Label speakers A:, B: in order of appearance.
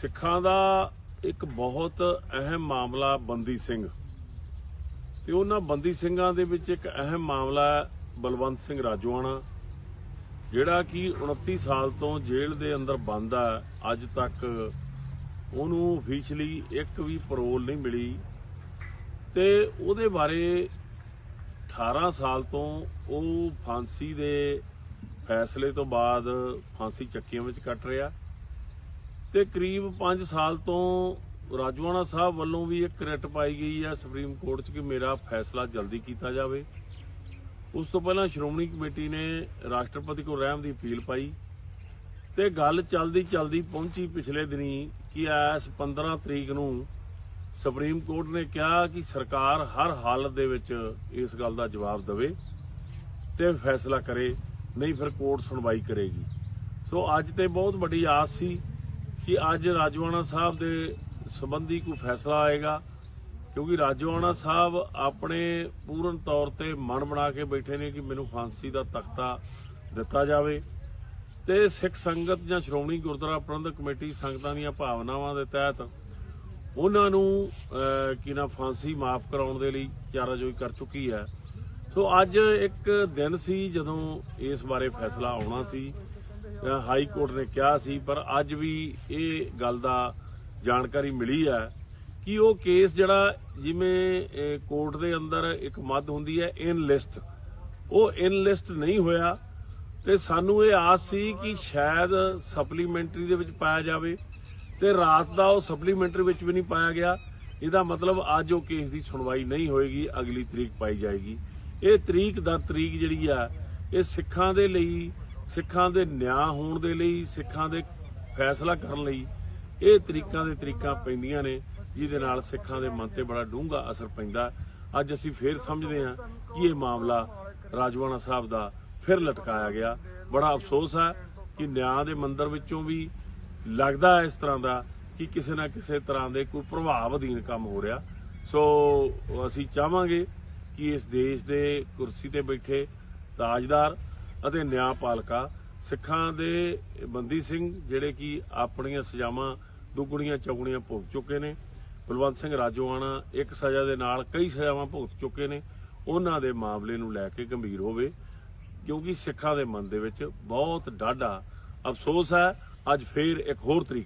A: ਸਿੱਖਾਂ ਦਾ ਇੱਕ ਬਹੁਤ ਅਹਿਮ ਮਾਮਲਾ ਬੰਦੀ ਸਿੰਘ। ਤੇ ਉਹਨਾਂ ਬੰਦੀ ਸਿੰਘਾਂ ਦੇ ਵਿੱਚ ਇੱਕ ਅਹਿਮ ਮਾਮਲਾ ਬਲਵੰਤ ਸਿੰਘ ਰਾਜੋਆਣਾ, ਜਿਹੜਾ ਕਿ 29 ਸਾਲ ਤੋਂ ਜੇਲ੍ਹ ਦੇ ਅੰਦਰ ਬੰਦ ਹੈ। ਅੱਜ ਤੱਕ ਉਹਨੂੰ ਅਫੀਸ਼ੀਅਲੀ ਇੱਕ ਵੀ ਪਰੋਲ ਨਹੀਂ ਮਿਲੀ। ਤੇ ਉਹਦੇ ਬਾਰੇ 18 ਸਾਲ ਤੋਂ ਉਹ ਫਾਂਸੀ ਦੇ ਫੈਸਲੇ ਤੋਂ ਬਾਅਦ ਫਾਂਸੀ ਚੱਕੀਆਂ ਵਿੱਚ ਕੱਟ ਰਿਹਾ। ਤੇ ਕਰੀਬ 5 ਸਾਲ ਤੋਂ ਰਾਜਵਾਨਾ ਸਾਹਿਬ ਵੱਲੋਂ ਵੀ ਇੱਕ ਰਿਟ ਪਾਈ ਗਈ ਹੈ ਸੁਪਰੀਮ ਕੋਰਟ 'ਚ ਕਿ ਮੇਰਾ ਫੈਸਲਾ ਜਲਦੀ ਕੀਤਾ ਜਾਵੇ। ਉਸ ਤੋਂ ਪਹਿਲਾਂ ਸ਼੍ਰੋਮਣੀ ਕਮੇਟੀ ਨੇ ਰਾਸ਼ਟਰਪਤੀ ਕੋਲ ਰਹਿਮ ਦੀ ਅਪੀਲ ਪਾਈ ਤੇ ਗੱਲ ਚਲਦੀ ਚਲਦੀ ਪਹੁੰਚੀ ਪਿਛਲੇ ਦਿਨੀ ਕਿ ਐਸ 15 ਤਰੀਕ ਨੂੰ ਸੁਪਰੀਮ ਕੋਰਟ ਨੇ ਕਿਹਾ ਕਿ ਸਰਕਾਰ ਹਰ ਹਾਲਤ ਦੇ ਵਿੱਚ ਇਸ ਗੱਲ ਦਾ ਜਵਾਬ ਦੇਵੇ ਤੇ ਫੈਸਲਾ ਕਰੇ, ਨਹੀਂ ਫਿਰ ਕੋਰਟ ਸੁਣਵਾਈ ਕਰੇਗੀ। ਸੋ ਅੱਜ ਤੇ ਬਹੁਤ ਵੱਡੀ ਆਸ ਸੀ ਕਿ ਅੱਜ ਰਾਜਵਾਨਾ ਸਾਹਿਬ ਦੇ ਸੰਬੰਧੀ ਕੋਈ ਫੈਸਲਾ ਆਏਗਾ, ਕਿਉਂਕਿ ਰਾਜਵਾਨਾ ਸਾਹਿਬ ਆਪਣੇ ਪੂਰਨ ਤੌਰ ਤੇ ਮਨ ਬਣਾ ਕੇ ਬੈਠੇ ਨੇ ਕਿ ਮੈਨੂੰ ਫਾਂਸੀ ਦਾ ਤਖਤਾ ਦਿੱਤਾ ਜਾਵੇ ਤੇ ਸਿੱਖ ਸੰਗਤ ਜਾਂ ਸ਼੍ਰੋਮਣੀ ਗੁਰਦੁਆਰਾ ਪ੍ਰਬੰਧਕ ਕਮੇਟੀ ਸੰਗਤਾਂ ਦੀਆਂ ਭਾਵਨਾਵਾਂ ਦੇ ਤਹਿਤ ਉਹਨਾਂ ਨੂੰ ਕੀ ਨਾ ਫਾਂਸੀ ਮਾਫ ਕਰਾਉਣ ਦੇ ਲਈ ਚਾਰਾਜੋਈ ਕਰ ਚੁੱਕੀ ਹੈ। ਸੋ ਅੱਜ ਇੱਕ ਦਿਨ ਸੀ ਜਦੋਂ ਇਸ ਬਾਰੇ ਫੈਸਲਾ ਆਉਣਾ ਸੀ। ਅਹ, ਹਾਈ ਕੋਰਟ ਨੇ ਕਿਹਾ ਸੀ ਪਰ ਅੱਜ ਵੀ ਇਹ ਗੱਲ ਦਾ ਜਾਣਕਾਰੀ ਮਿਲੀ ਹੈ ਕਿ ਉਹ ਕੇਸ ਜਿਹੜਾ ਜਿਵੇਂ ਕੋਰਟ ਦੇ ਅੰਦਰ ਇੱਕ ਮੱਦ ਹੁੰਦੀ ਹੈ ਇਨ ਲਿਸਟ ਉਹ ਇਨ ਲਿਸਟ ਨਹੀਂ ਹੋਇਆ ਤੇ ਸਾਨੂੰ ਇਹ ਆਸ ਸੀ ਕਿ ਸ਼ਾਇਦ ਸਪਲੀਮੈਂਟਰੀ ਦੇ ਵਿੱਚ ਪਾਇਆ ਜਾਵੇ ਤੇ ਰਾਤ ਦਾ ਉਹ ਸਪਲੀਮੈਂਟਰੀ ਵਿੱਚ ਵੀ ਨਹੀਂ ਪਾਇਆ ਗਿਆ। ਇਹਦਾ ਮਤਲਬ ਅੱਜ ਉਹ ਕੇਸ ਦੀ ਸੁਣਵਾਈ ਨਹੀਂ ਹੋਏਗੀ ਅਗਲੀ ਤਰੀਕ ਪਾਈ ਜਾਏਗੀ। ਇਹ ਤਰੀਕ ਦਰ ਤਰੀਕ ਜਿਹੜੀ ਆ ਇਹ ਸਿੱਖਾਂ ਦੇ ਲਈ ਸਿੱਖਾਂ ਦੇ ਨਿਆਂ ਹੋਣ ਦੇ ਲਈ, ਸਿੱਖਾਂ ਦੇ ਫੈਸਲਾ ਕਰਨ ਲਈ ਇਹ ਤਰੀਕਾਂ ਦੇ ਤਰੀਕਾਂ ਪੈਂਦੀਆਂ ਨੇ, ਜਿਹਦੇ ਨਾਲ ਸਿੱਖਾਂ ਦੇ ਮਨ ਤੇ ਬੜਾ ਡੂੰਘਾ ਅਸਰ ਪੈਂਦਾ। ਅੱਜ ਅਸੀਂ ਫੇਰ ਸਮਝਦੇ ਹਾਂ ਕਿ ਇਹ ਮਾਮਲਾ ਰਾਜਵਾਨਾ ਸਾਹਿਬ ਦਾ ਫਿਰ ਲਟਕਾਇਆ ਗਿਆ। ਬੜਾ ਅਫਸੋਸ ਹੈ ਕਿ ਨਿਆਂ ਦੇ ਮੰਦਰ ਵਿੱਚੋਂ ਵੀ ਲੱਗਦਾ ਇਸ ਤਰ੍ਹਾਂ ਦਾ ਕਿ ਕਿਸੇ ਨਾ ਕਿਸੇ ਤਰ੍ਹਾਂ ਦੇ ਕੋਈ ਪ੍ਰਭਾਵ ਅਧੀਨ ਕੰਮ ਹੋ ਰਿਹਾ। ਸੋ ਅਸੀਂ ਚਾਹਾਂਗੇ ਕਿ ਇਸ ਦੇਸ਼ ਦੇ ਕੁਰਸੀ ਤੇ ਬੈਠੇ ਤਾਜਦਾਰ ਅਤੇ ਨਿਆਂਪਾਲਕਾ ਸਿੱਖਾਂ ਦੇ ਬੰਦੀ ਸਿੰਘ ਜਿਹੜੇ ਕਿ ਆਪਣੀਆਂ ਸਜ਼ਾਵਾਂ ਦੁੱਗਣੀਆਂ ਚੌਗਣੀਆਂ ਭੁਗਤ ਚੁੱਕੇ ਨੇ। ਬਲਵੰਤ ਸਿੰਘ ਰਾਜੋਆਣਾ ਇੱਕ ਸਜ਼ਾ ਦੇ ਨਾਲ ਕਈ ਸਜ਼ਾਵਾਂ ਭੁਗਤ ਚੁੱਕੇ ਨੇ। ਉਹਨਾਂ ਦੇ ਮਾਮਲੇ ਨੂੰ ਲੈ ਕੇ ਗੰਭੀਰ ਹੋਵੇ, ਕਿਉਂਕਿ ਸਿੱਖਾਂ ਦੇ ਮਨ ਦੇ ਵਿੱਚ ਬਹੁਤ ਡਾਢਾ ਅਫਸੋਸ ਹੈ। ਅੱਜ ਫੇਰ ਇੱਕ ਹੋਰ ਤਰੀਕ